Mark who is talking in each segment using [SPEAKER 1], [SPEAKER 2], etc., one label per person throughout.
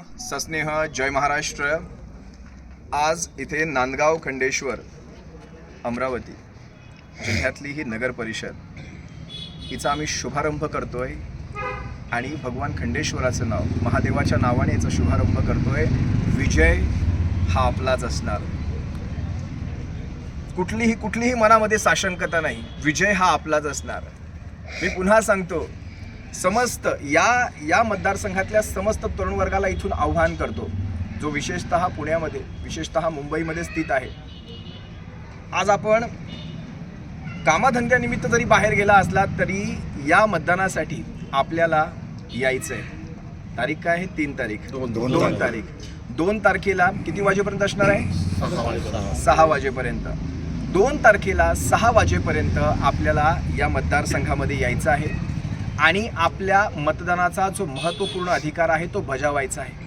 [SPEAKER 1] सस्नेह जय महाराष्ट्र. आज इथे नांदगाव खंडेश्वर अमरावती जिल्ह्यातली ही नगर परिषद. हिचा आम्ही शुभारंभ करतोय आणि भगवान खंडेश्वराचं नाव महादेवाच्या नावाने याचा शुभारंभ करतोय. विजय हा आपलाच असणार. कुठलीही कुठलीही मनामध्ये साशंकता नाही. विजय हा आपलाच असणार. मी पुन्हा सांगतो समस्त या या मतदारसंघातल्या समस्त तरुण वर्गाला इथून आव्हान करतो जो विशेषतः पुण्यामध्ये विशेषतः मुंबईमध्ये स्थित आहे. आज आपण कामाधंद्यानिमित्त जरी बाहेर गेला असला तरी या मतदानासाठी आपल्याला यायचं आहे तारीख काय आहे? तीन तारीख.
[SPEAKER 2] दोन-
[SPEAKER 1] दोन
[SPEAKER 2] दोन
[SPEAKER 1] दोन तारीख. दोन तारखेला किती वाजेपर्यंत असणार आहे? सहा वाजेपर्यंत. दोन तारखेला सहा वाजेपर्यंत आपल्याला या मतदारसंघामध्ये यायचं आहे. आणि आपल्या मतदानाचा जो महत्त्वपूर्ण अधिकार आहे तो बजावायचा आहे.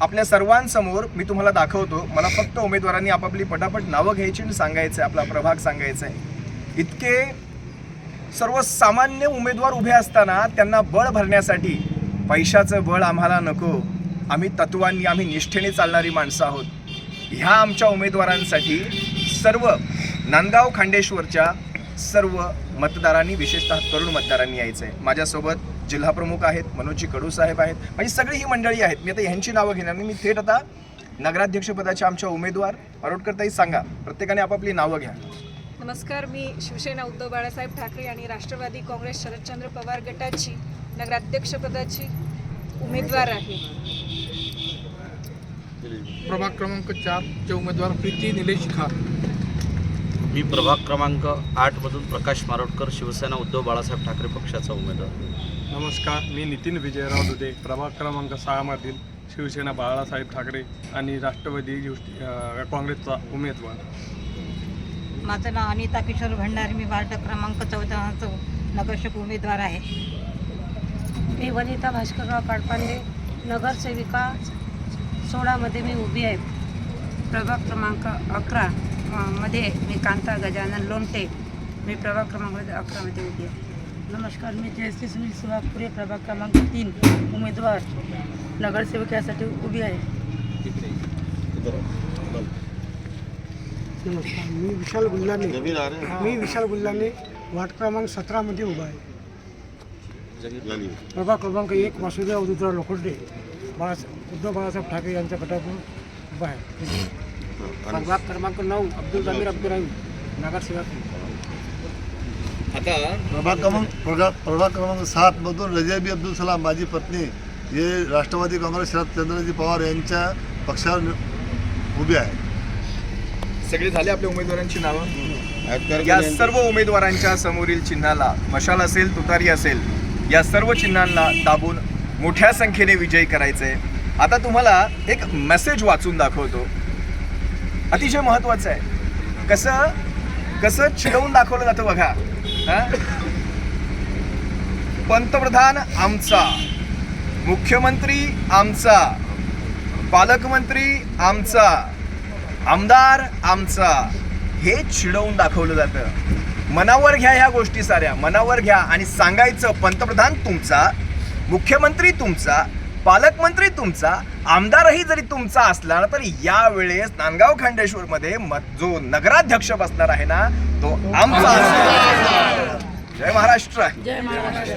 [SPEAKER 1] आपल्या सर्वांसमोर मी तुम्हाला दाखवतो मला फक्त उमेदवारांनी आपापली पटापट नावं घ्यायची आणि सांगायचं आहे आपला प्रभाग सांगायचा आहे इतके सर्वसामान्य उमेदवार उभे असताना त्यांना बळ भरण्यासाठी पैशाचं बळ आम्हाला नको. आम्ही तत्वांनी आम्ही निष्ठेने चालणारी माणसं आहोत. ह्या आमच्या उमेदवारांसाठी सर्व नांदगाव खांडेश्वरच्या सर्व मतदारांनी विशेषतः तरुण मतदारांनी यायचं आहे माझ्यासोबत जिल्हाप्रमुख आहेत मनोजी कडू साहेब आहेत. म्हणजे सगळी ही मंडळी आहेत. मी आता ह्यांची नावं घेणार नाही. मी थेट आता नगराध्यक्षपदाच्या आमच्या उमेदवार परोटकरताई सांगा. प्रत्येकाने आपापली नावं घ्या.
[SPEAKER 3] नमस्कार. मी शिवसेना उद्धव बाळासाहेब ठाकरे आणि राष्ट्रवादी काँग्रेस शरदचंद्र पवार गटाची नगराध्यक्षपदाची उमेदवार आहे.
[SPEAKER 4] प्रभाग क्रमांक चारचे उमेदवार प्रीती निलेश खार
[SPEAKER 2] मी प्रभाग क्रमांक आठमधून प्रकाश मारोटकर शिवसेना उद्धव बाळासाहेब ठाकरे पक्षाचा उमेदवार.
[SPEAKER 5] नमस्कार मी नितीन विजयराव दुधे प्रभाग क्रमांक सहामधील शिवसेना बाळासाहेब ठाकरे आणि राष्ट्रवादी काँग्रेसचा उमेदवार.
[SPEAKER 6] माझं नाव अनिता किशोर भंडारी मी वार्ड क्रमांक चौदाचा नगरसेवक उमेदवार आहे.
[SPEAKER 7] मी वनिता भास्करराव पाडपांडे नगरसेविका सोळामध्ये मी उभी आहे. प्रभाग क्रमांक अकरा. मध्ये मी कांता गजानन लोमटे मी प्रभाग क्रमांक अकरामध्ये उभी आहे. नमस्कार मी जयश्री सुनील सुहागपुरे प्रभाग क्रमांक तीन उमेदवार. नगरसेवकासाठी उभी आहे.
[SPEAKER 8] नमस्कार मी विशाल गुल्लाने. मी विशाल गुल्लाने वार्ड क्रमांक सतरामध्ये उभा आहे. प्रभाग क्रमांक एक वासुदेव उद्धवराव लोखंडे. बाळा उद्धव बाळासाहेब ठाकरे यांच्या गटातून उभा आहे. प्रभाग क्रमांक नऊ अब्दुल जमीर अब्दुल रहीम नगरसेवक
[SPEAKER 1] आता
[SPEAKER 9] प्रभाग क्रमांक प्रभाग क्रमांक सात मधून रजाबी अब्दुल सलाम माझी पत्नी हे राष्ट्रवादी काँग्रेस शरदचंद्रजी पवार यांच्या पक्षावर उभी आहे
[SPEAKER 1] सगळी झाली आपल्या उमेदवारांची नावं? या सर्व उमेदवारांच्या समोरील चिन्हाला मशाल असेल तुतारी असेल या सर्व चिन्हांना दाबून मोठ्या संख्येने विजयी करायचे आता तुम्हाला एक मेसेज वाचून दाखवतो. अतिशय महत्वाचं आहे. कसं कसं चिडवून दाखवलं जातं बघा. पंतप्रधान आमचा मुख्यमंत्री आमचा पालकमंत्री आमचा आमदार आमचा हे चिडवून दाखवलं जातं. मनावर घ्या ह्या गोष्टी साऱ्या. मनावर घ्या आणि सांगायचं पंतप्रधान तुमचा मुख्यमंत्री तुमचा पालकमंत्री तुमचा आमदारही जरी तुमचा असला तरी यावेळेस नांदगाव खांडेश्वरमध्ये मत जो नगराध्यक्ष बसणार आहे ना तो आमचा. जय महाराष्ट्र.
[SPEAKER 7] जय महाराष्ट्र.